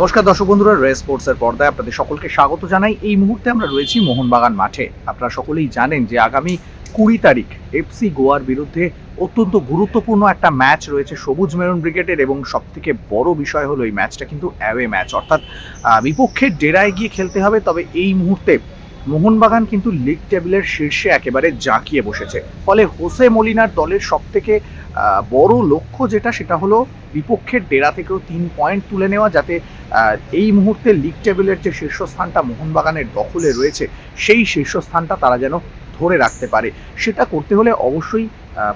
নমস্কার দর্শক বন্ধুরা রে স্পোর্টসের পর্দায় আপনাদের সকলকে স্বাগত জানাই। এই মুহূর্তে আমরা রয়েছি মোহনবাগান মাঠে। আপনারা সকলেই জানেন যে আগামী কুড়ি তারিখ এফসি গোয়ার বিরুদ্ধে অত্যন্ত গুরুত্বপূর্ণ একটা ম্যাচ রয়েছে সবুজ মেরুন ব্রিগেডের এবং সব থেকে বড় বিষয় হলো এই ম্যাচটা কিন্তু অ্যাওয়ে ম্যাচ। অর্থাৎ বিপক্ষের ডেরায় গিয়ে খেলতে হবে, তবে এই মুহূর্তে মোহনবাগান কিন্তু লিগ টেবিলের শীর্ষে একেবারে জাঁকিয়ে বসেছে। ফলে হোসে মলিনার দলের সব থেকে বড় লক্ষ্য যেটা, সেটা হলো বিপক্ষের ডেরা থেকেও তিন পয়েন্ট তুলে নেওয়া যাতে এই মুহূর্তে লিগ টেবিলের যে শীর্ষস্থানটা মোহনবাগানের দখলে রয়েছে, সেই শীর্ষস্থানটা তারা যেন ধরে রাখতে পারে। সেটা করতে হলে অবশ্যই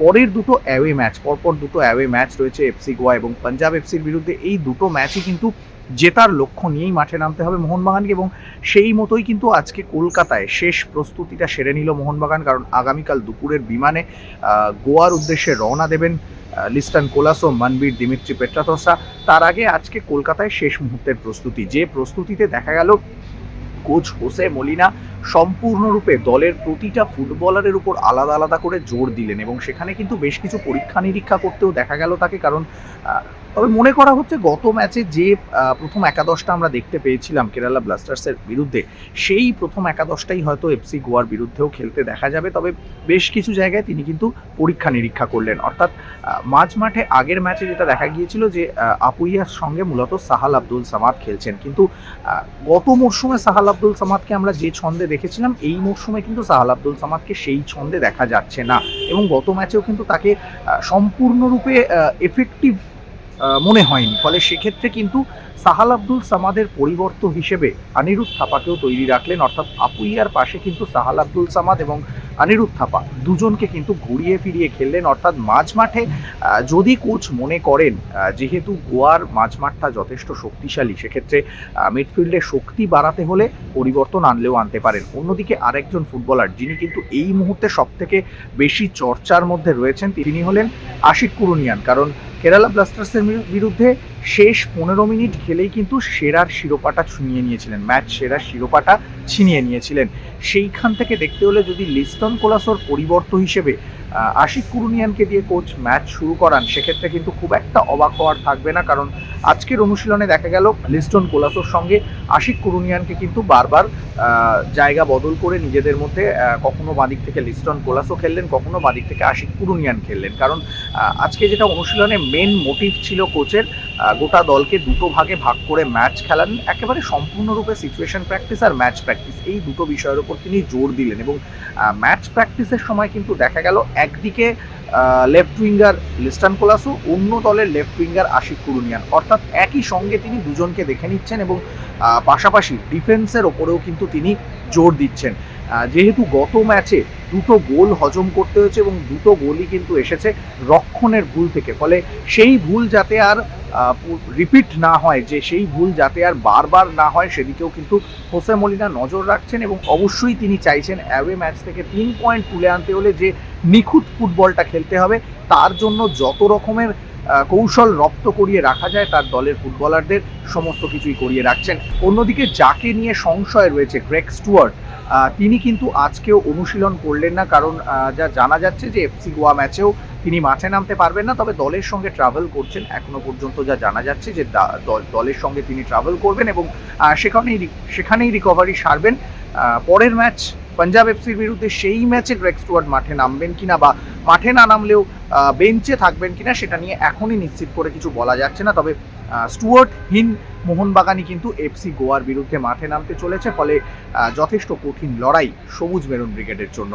পরের দুটো অ্যাওয়ে ম্যাচ পরপর দুটো অ্যাওয়ে ম্যাচ রয়েছে এফসি গোয়া এবং পাঞ্জাব এফসির বিরুদ্ধে। এই দুটো ম্যাচই কিন্তু জেতার লক্ষ্য নিয়েই মাঠে নামতে হবে মোহনবাগানকে এবং সেই মতোই কিন্তু আজকে কলকাতায় শেষ প্রস্তুতিটা সেরে নিল মোহনবাগান, কারণ আগামীকাল দুপুরের বিমানে গোয়ার উদ্দেশ্যে রওনা দেবেন লিস্টান কোলাসো, মানবীর দিমিত্রি পেট্রাতসরা তার আগে আজকে কলকাতায় শেষ মুহূর্তের প্রস্তুতি। যে প্রস্তুতিতে দেখা গেল, কোচ হোসে মলিনা সম্পূর্ণরূপে দলের প্রতিটা ফুটবলারের উপর আলাদা আলাদা করে জোর দিলেন এবং সেখানে কিন্তু বেশ কিছু পরীক্ষা নিরীক্ষা করতেও দেখা গেল তাকে, কারণ তবে মনে করা হচ্ছে গত ম্যাচে যে প্রথম একাদশটা আমরা দেখতে পেয়েছিলাম কেরালা ব্লাস্টার্সের বিরুদ্ধে, সেই প্রথম একাদশটাই হয়তো এফসি গোয়ার বিরুদ্ধেও খেলতে দেখা যাবে। তবে বেশ কিছু জায়গায় তিনি কিন্তু পরীক্ষা নিরীক্ষা করলেন। অর্থাৎ মাঝ মাঠে আগের ম্যাচে যেটা দেখা গিয়েছিল যে আপুইয়ার সঙ্গে মূলত সাহাল আব্দুল সামাদ খেলছেন। কিন্তু গত মরশুমে সাহাল আব্দুল সামাদকে আমরা যে ছন্দে দেখেছিলাম, এই মরশুমে কিন্তু সাহাল আব্দুল সামাদকে সেই ছন্দে দেখা যাচ্ছে না। এবং গত ম্যাচেও কিন্তু তাকে সম্পূর্ণরূপে এফেক্টিভ মনে হয়নি। ফলে সেক্ষেত্রে কিন্তু সাহাল আব্দুল সামাদের পরিবর্ত হিসেবে আনিরুদ্ধ থাপাকেও তৈরি রাখলেন। অর্থাৎ আপুইয়ার পাশে কিন্তু সাহাল আব্দুল সামাদ এবং আনিরুদ্ধ থাপা দুজনকে কিন্তু ঘুরিয়ে ফিরিয়ে খেললেন। অর্থাৎ মাঝ মাঠে যদি কোচ মনে করেন যেহেতু গোয়ার মাঝ মাঠটা যথেষ্ট শক্তিশালী, সেক্ষেত্রে মিডফিল্ডে শক্তি বাড়াতে হলে পরিবর্তন আনলেও আনতে পারেন। অন্যদিকে আরেকজন ফুটবলার, যিনি কিন্তু এই মুহূর্তে সব থেকে বেশি চর্চার মধ্যে রয়েছেন, তিনি হলেন আশিক কুরুনিয়ান। কারণ কেরালা ব্লাস্টার্সের বিরুদ্ধে শেষ পনেরো মিনিট খেলেই কিন্তু সেরার শিরোপাটা ছিনিয়ে নিয়েছিলেন, ম্যাচ সেরার শিরোপাটা ছিনিয়ে নিয়েছিলেন। সেইখান থেকে দেখতে হলে যদি লিস্টন কোলাসোর পরিবর্ত হিসেবে আশিক কুরুনিয়ানকে দিয়ে কোচ ম্যাচ শুরু করান, সেক্ষেত্রে কিন্তু খুব একটা অবাক হওয়ার থাকবে না, কারণ আজকের অনুশীলনে দেখা গেল লিস্টন কোলাসোর সঙ্গে আশিক কুরুনিয়ানকে কিন্তু বারবার জায়গা বদল করে নিজেদের মধ্যে কখনো বাঁদিক থেকে লিস্টন কোলাসো খেললেন, কখনো বাঁদিক থেকে আশিক কুরুনিয়ান খেললেন। কারণ আজকে যেটা অনুশীলনে মেন মোটিভ ছিল কোচের গোটা দলকে দুটো ভাগে ভাগ করে ম্যাচ খেলান। একেবারে সম্পূর্ণরূপে সিচুয়েশন প্র্যাকটিস আর ম্যাচ প্র্যাকটিস এই দুটো বিষয়ের উপর তিনি জোর দিলেন এবং ম্যাচ প্র্যাকটিসের সময় কিন্তু দেখা গেল একদিকে লেফট উইঙ্গার লিস্টান কোলাসু, অন্য দলের লেফট উইঙ্গার আশিক কুরুনিয়ান। অর্থাৎ একই সঙ্গে তিনি দুজনকে দেখে নিচ্ছেন এবং পাশাপাশি ডিফেন্সের ওপরেও কিন্তু তিনি জোর দিচ্ছেন। যেহেতু গত ম্যাচে দুটো গোল হজম করতে হয়েছে এবং দুটো গোলই কিন্তু এসেছে রক্ষণের ভুল থেকে। ফলে সেই ভুল যাতে আর রিপিট না হয়, যে সেই ভুল যাতে আর বারবার না হয়, সেদিকেও কিন্তু হোসে মলিনা নজর রাখছেন এবং অবশ্যই তিনি চাইছেন অ্যাওয়ে ম্যাচ থেকে তিন পয়েন্ট তুলে আনতে হলে যে নিখুঁত ফুটবলটা খেলতে হবে, তার জন্য যত রকমের কৌশল রপ্ত করিয়ে রাখা যায়, তার দলের ফুটবলারদের সমস্ত কিছুই করিয়ে রাখছেন। অন্যদিকে যাকে নিয়ে সংশয় রয়েছে গ্রেক স্টুয়ার্ট তিনি কিন্তু আজকেও অনুশীলন করলেন না, কারণ যা জানা যাচ্ছে যে এফসি গোয়া ম্যাচেও তিনি মাঠে নামতে পারবেন না, তবে দলের সঙ্গে ট্রাভেল করছেন। এখনও পর্যন্ত যা জানা যাচ্ছে যে দলের সঙ্গে তিনি ট্রাভেল করবেন এবং সেখানেই সেখানেই রিকভারি সারবেন। পরের ম্যাচ পাঞ্জাব এফসির বিরুদ্ধে সেই ম্যাচে গ্রেক স্টুয়ার্ট মাঠে নামবেন কিনা বা মাঠে না নামলেও বেঞ্চে থাকবেন কিনা সেটা নিয়ে এখনই নিশ্চিত করে কিছু বলা যাচ্ছে না, তবে স্টুয়ার্ট স্টুয়ার্টহীন মোহনবাগানই কিন্তু এফসি গোয়ার বিরুদ্ধে মাঠে নামতে চলেছে, ফলে যথেষ্ট কঠিন লড়াই সবুজ মেরুন ব্রিগেডের জন্য।